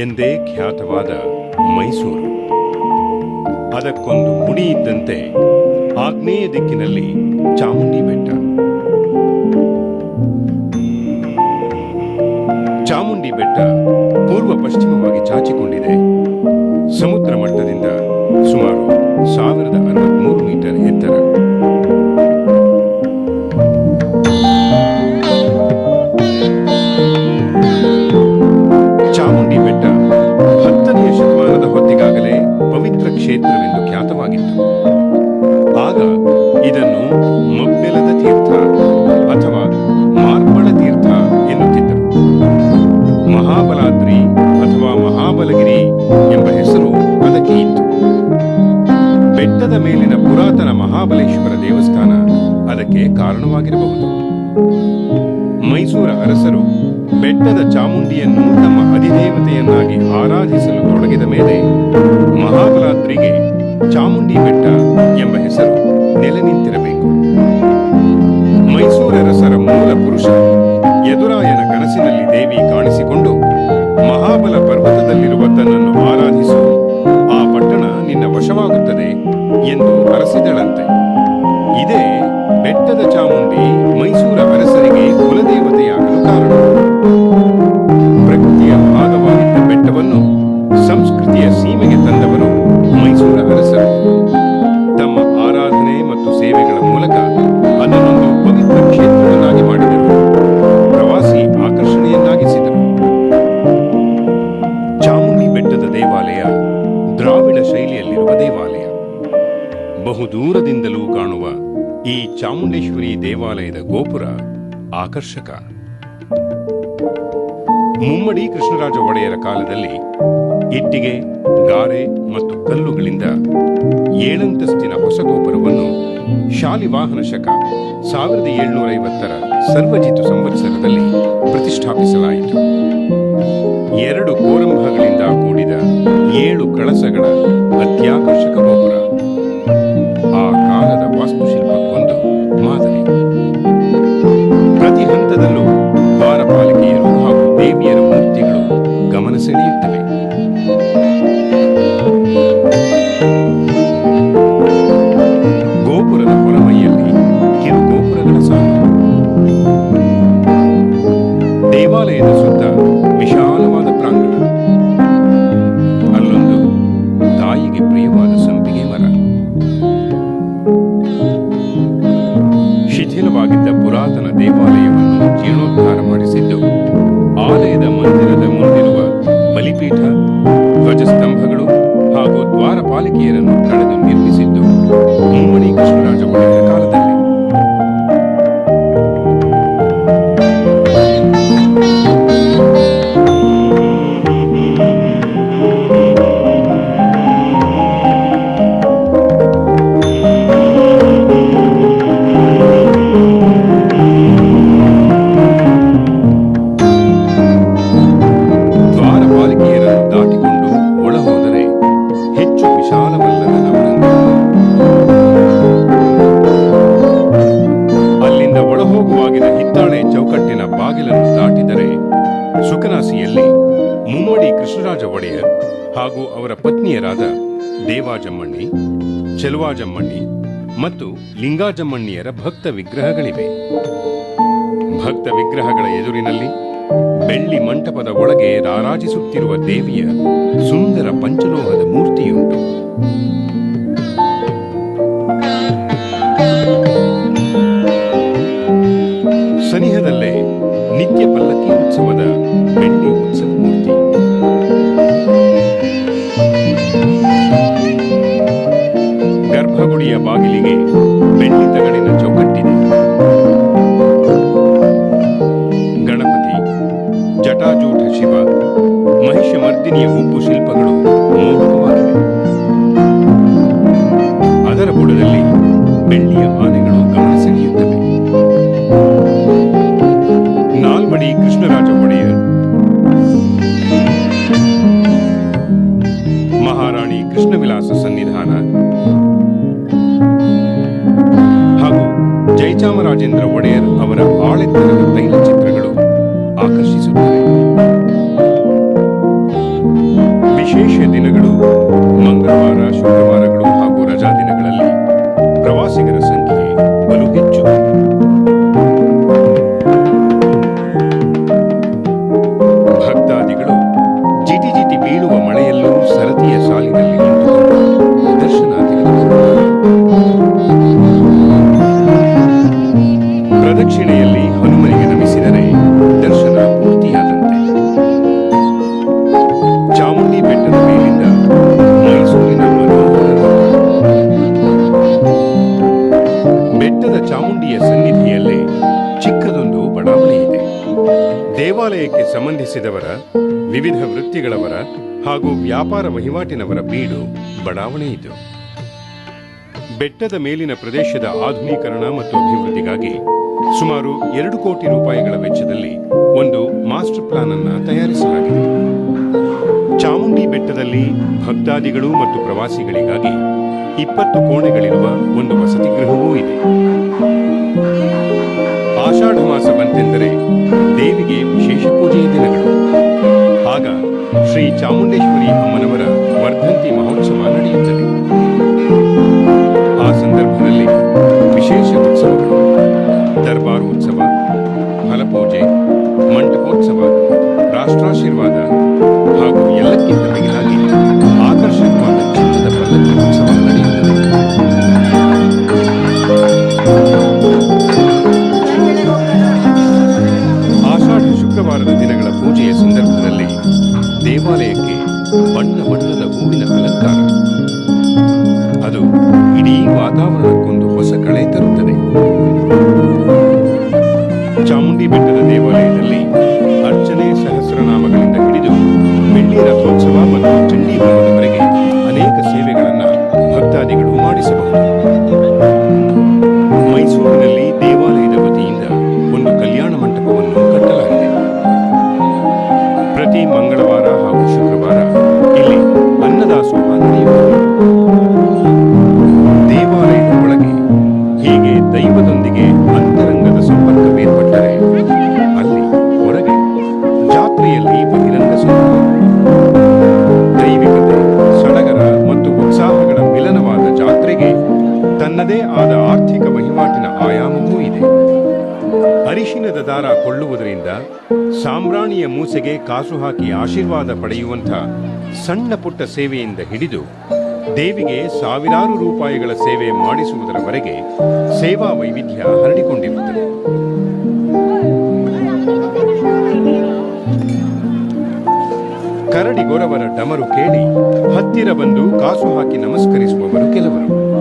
ಎಂದೇ ಖ್ಯಾತವಾದ ಮೈಸೂರು. ಅದಕ್ಕೊಂದು ಮುಡಿ ಇದ್ದಂತೆ ಆಗ್ನೇಯ ದಿಕ್ಕಿನಲ್ಲಿ ಚಾಮುಂಡಿ ಬೆಟ್ಟ. ಚಾಮುಂಡಿ ಬೆಟ್ಟ ಪೂರ್ವ ಪಶ್ಚಿಮವಾಗಿ ಚಾಚಿಕೊಂಡಿದೆ. ಸಮುದ್ರ ಮಟ್ಟದಿಂದ ಸುಮಾರು ಸಾವಿರದ ಅರವತ್ಮೂರು ಮೀಟರ್ ಕ್ಷೇತ್ರವೆಂದು ಖ್ಯಾತವಾಗಿತ್ತು. ಆಗ ಇದನ್ನು ಮಬ್ಬೆಲದ ತೀರ್ಥ ಅಥವಾ ಮಾರ್ಬಳ ತೀರ್ಥ ಎನ್ನುತ್ತಿದ್ದರು. ಮಹಾಬಲಾದ್ರಿ ಅಥವಾ ಮಹಾಬಲಗಿರಿ ಎಂಬ ಹೆಸರು ಅದಕ್ಕೆ ಇತ್ತು. ಬೆಟ್ಟದ ಮೇಲಿನ ಪುರಾತನ ಮಹಾಬಲೇಶ್ವರ ದೇವಸ್ಥಾನ ಅದಕ್ಕೆ ಕಾರಣವಾಗಿರಬಹುದು. ಮೈಸೂರ ಅರಸರು ಬೆಟ್ಟದ ಚಾಮುಂಡಿಯನ್ನು ತಮ್ಮ ಅಧಿದೇವತೆಯನ್ನಾಗಿ ಆರಾಧಿಸಲು ತೊಡಗಿದ ಮೇಲೆ ಮಹಾಬಲಾದ್ರಿಗೆ ಚಾಮುಂಡಿ ಬೆಟ್ಟ ಎಂಬ ಹೆಸರು ನೆಲೆ ನಿಂತಿರಬೇಕು ಮೈಸೂರರಸರ ಮೂಲ ಪುರುಷ ಎದುರಾಯನ ಕನಸಿನಲ್ಲಿ ದೇವಿ ಕಾಣಿಸಿಕೊಂಡು ಮಹಾಬಲ ಪರ್ವತದಲ್ಲಿರುವ ತನ್ನನ್ನು ಆರಾಧಿಸು, ಆ ಪಟ್ಟಣ ನಿನ್ನ ವಶವಾಗುತ್ತದೆ ಎಂದು ಹರಸಿದಳಂತೆ ಇದೇ ಬೆಟ್ಟದ ಚಾಮುಂಡಿ ಬಹುದೂರದಿಂದಲೂ ಕಾಣುವ ಈ ಚಾಮುಂಡೇಶ್ವರಿ ದೇವಾಲಯದ ಗೋಪುರ ಆಕರ್ಷಕ. ಮುಮ್ಮಡಿ ಕೃಷ್ಣರಾಜ ಒಡೆಯರ ಕಾಲದಲ್ಲಿ ಇಟ್ಟಿಗೆ, ಗಾರೆ ಮತ್ತು ಕಲ್ಲುಗಳಿಂದ ಏಳಂತಸ್ತಿನ ಹೊಸ ಗೋಪುರವನ್ನು ಶಾಲಿವಾಹನ ಶಕ ಸಾವಿರದ ಏಳುನೂರ ಐವತ್ತರ ಸರ್ವಜಿತು ಸಂವತ್ಸರದಲ್ಲಿ ಪ್ರತಿಷ್ಠಾಪಿಸಲಾಯಿತು. ಎರಡು ಕೋರಂಭಗಳಿಂದ ಕೂಡಿದ ಏಳು ಕಳಸಗಳ ಅತ್ಯಾಕರ್ಷಕ ಗೋಪುರ. ಕಾಲದ ವಾಸ್ತುಶಿಲ್ಪಕ್ಕೊಂದು ಮಾದರಿ. ಪ್ರತಿ ಹಂತದಲ್ಲೂ ಸುಕನಾಸಿಯಲ್ಲಿ ಮುಮ್ಮಡಿ ಕೃಷ್ಣರಾಜ ಒಡೆಯರ್ ಹಾಗೂ ಅವರ ಪತ್ನಿಯರಾದ ದೇವಾಜಮ್ಮಣ್ಣಿ, ಚೆಲುವಾಜಮ್ಮಣ್ಣಿ ಮತ್ತು ಲಿಂಗಾಜಮ್ಮಣ್ಣಿಯರ ಭಕ್ತ ವಿಗ್ರಹಗಳಿವೆ. ಭಕ್ತ ವಿಗ್ರಹಗಳ ಎದುರಿನಲ್ಲಿ ಬೆಳ್ಳಿ ಮಂಟಪದ ಒಳಗೆ ರಾರಾಜಿಸುತ್ತಿರುವ ದೇವಿಯ ಸುಂದರ ಪಂಚಲೋಹದ ಬಾಗಿಲಿಗೆ ಬೆಳ್ಳಿ ತಗಡಿನ ಚೌಕಟ್ಟಿದೆ. ಗಣಪತಿ ಜಟಾಜೂಟ ಶಿವ ಮಹಿಷಮರ್ದಿನಿಯ ಉಪ್ಪು ಶಿಲ್ಪಗಳು ಮೋಹಕವಾಗಿವೆ. ಅದರ ಬುಡದಲ್ಲಿ ಬೆಳ್ಳಿಯ ಬೆಟ್ಟದ ಚಾಮುಂಡಿಯ ಸನ್ನಿಧಿಯಲ್ಲೇ ಚಿಕ್ಕದೊಂದು ಬಡಾವಣೆ ಇದೆ. ದೇವಾಲಯಕ್ಕೆ ಸಂಬಂಧಿಸಿದವರ, ವಿವಿಧ ವೃತ್ತಿಗಳವರ ಹಾಗೂ ವ್ಯಾಪಾರ ವಹಿವಾಟಿನವರ ಬೀಡು ಬಡಾವಣೆ ಇದು. ಬೆಟ್ಟದ ಮೇಲಿನ ಪ್ರದೇಶದ ಆಧುನೀಕರಣ ಮತ್ತು ಅಭಿವೃದ್ಧಿಗಾಗಿ ಸುಮಾರು ಎರಡು ಕೋಟಿ ರೂಪಾಯಿಗಳ ವೆಚ್ಚದಲ್ಲಿ ಒಂದು ಮಾಸ್ಟರ್ ಪ್ಲಾನ್ ಅನ್ನು ತಯಾರಿಸಲಾಗಿದೆ. ಚಾಮುಂಡಿ ಬೆಟ್ಟದಲ್ಲಿ ಭಕ್ತಾದಿಗಳು ಮತ್ತು ಪ್ರವಾಸಿಗಳಿಗಾಗಿ ಇಪ್ಪತ್ತು ಕೋಣೆಗಳಿರುವ ಒಂದು ವಸತಿ ಗೃಹವೂ ಇದೆ. ಆಷಾಢ ಮಾಸ ಬಂತೆಂದರೆ ದೇವಿಗೆ ವಿಶೇಷ ಪೂಜೆಯ ದಿನಗಳು. ಆಗ ಶ್ರೀ ಚಾಮುಂಡೇಶ್ವರಿ ಅಮ್ಮನವರ ಮಂಗಳವಾರ ಹಾಗೂ ಶುಕ್ರವಾರ. ಇಲ್ಲಿ ಅನ್ನದಾಸೋಹ ನಡೆಯುತ್ತದೆ ದೇವಾಲಯದ ಒಳಗೆ ಹೀಗೆ ದೈವದೊಂದಿಗೆ ಸಾಂಬ್ರಾಣಿಯ ಮೂಸೆಗೆ ಕಾಸು ಹಾಕಿ ಆಶೀರ್ವಾದ ಪಡೆಯುವಂಥ ಸಣ್ಣ ಪುಟ್ಟ ಸೇವೆಯಿಂದ ಹಿಡಿದು ದೇವಿಗೆ ಸಾವಿರಾರು ರೂಪಾಯಿಗಳ ಸೇವೆ ಮಾಡಿಸುವುದರವರೆಗೆ ಸೇವಾ ವೈವಿಧ್ಯ ಹರಡಿಕೊಂಡಿರುತ್ತದೆ. ಕರಡಿಗೊರವರ ಡಮರು ಕೇಳಿ ಹತ್ತಿರ ಬಂದು ಕಾಸು ಹಾಕಿ ನಮಸ್ಕರಿಸುವವರು ಕೆಲವರು.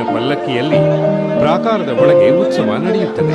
ಹೂವಿನ ಪಲ್ಲಕ್ಕಿಯಲ್ಲಿ ಪ್ರಾಕಾರದ ಒಳಗೆ ಉತ್ಸವ ನಡೆಯುತ್ತದೆ.